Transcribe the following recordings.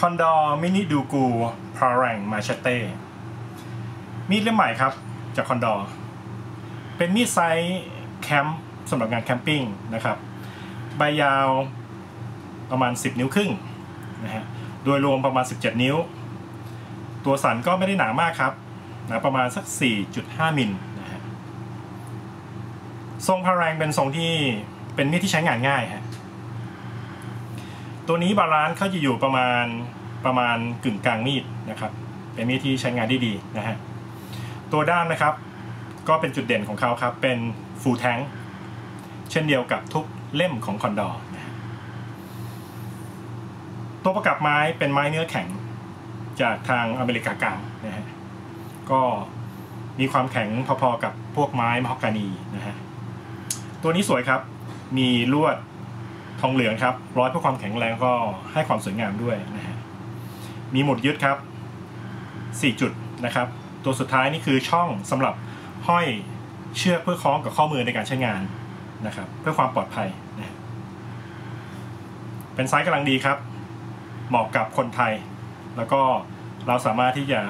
คอนดอร์มินิดูกูพารังมาเชเต้มีดเล่มใหม่ครับ จากคอนดอร์เป็นมีดไซส์แคมป์สำหรับงานแคมปิ้งนะครับใบยาวประมาณ 10 นิ้วครึ่งนะฮะโดยรวมประมาณ 17 นิ้ว ตัวสันก็ไม่ได้หนามากครับหนาประมาณสัก 4.5 มิลนะฮะทรงพารังเป็นทรงที่เป็นมีดที่ใช้งานง่ายฮะ ตัวนี้บาลานซ์เขาจะอยู่ประมาณประมาณกึ่งกลางมีดนะครับ เป็นมีดที่ใช้งานได้ดีนะฮะตัวด้ามนะครับ ก็เป็นจุดเด่นของเขาครับ เป็นฟูลแทงเช่นเดียวกับทุกเล่มของคอนดอร์ตัวประกับไม้เป็นไม้เนื้อแข็งจากทางอเมริกากลางนะฮะก็มีความแข็งพอๆกับพวกไม้มะฮอกกานีนะฮะตัวนี้สวยครับมีลวด ทองเหลืองครับ ร้อยเพื่อความแข็งแรงก็ให้ความสวยงามด้วยนะฮะมีหมุดยึดครับ 4 จุดนะครับ ตัวสุดท้ายนี่คือช่องสำหรับห้อยเชือกเพื่อคล้องกับข้อมือในการใช้งานนะครับ เพื่อความปลอดภัยนะเป็นไซส์กำลังดีครับ เหมาะกับคนไทย แล้วก็เราสามารถที่จะ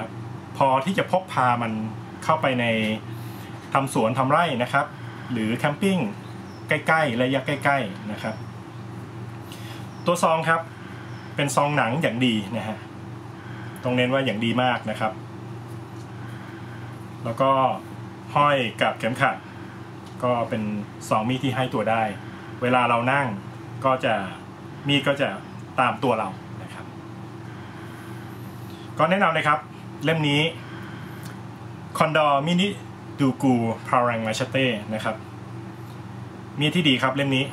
พอที่จะพกพามันเข้าไปในทำสวนทำไร่นะครับ หรือแคมปิ้งใกล้ๆระยะใกล้ ๆนะครับ ตัวซองครับ เป็นซองหนังอย่างดีนะฮะต้องเน้นว่าอย่างดีมากนะครับ แล้วก็ห้อยกับเข็มขัด ก็เป็นซองมีดที่ให้ตัวได้ เวลาเรานั่งก็จะมีดก็จะตามตัวเรานะครับ ก็แนะนำเลยครับ เล่มนี้คอนดอร์มินิดูกูพารังมาชเต้นะครับ มีที่ดีครับเล่มนี้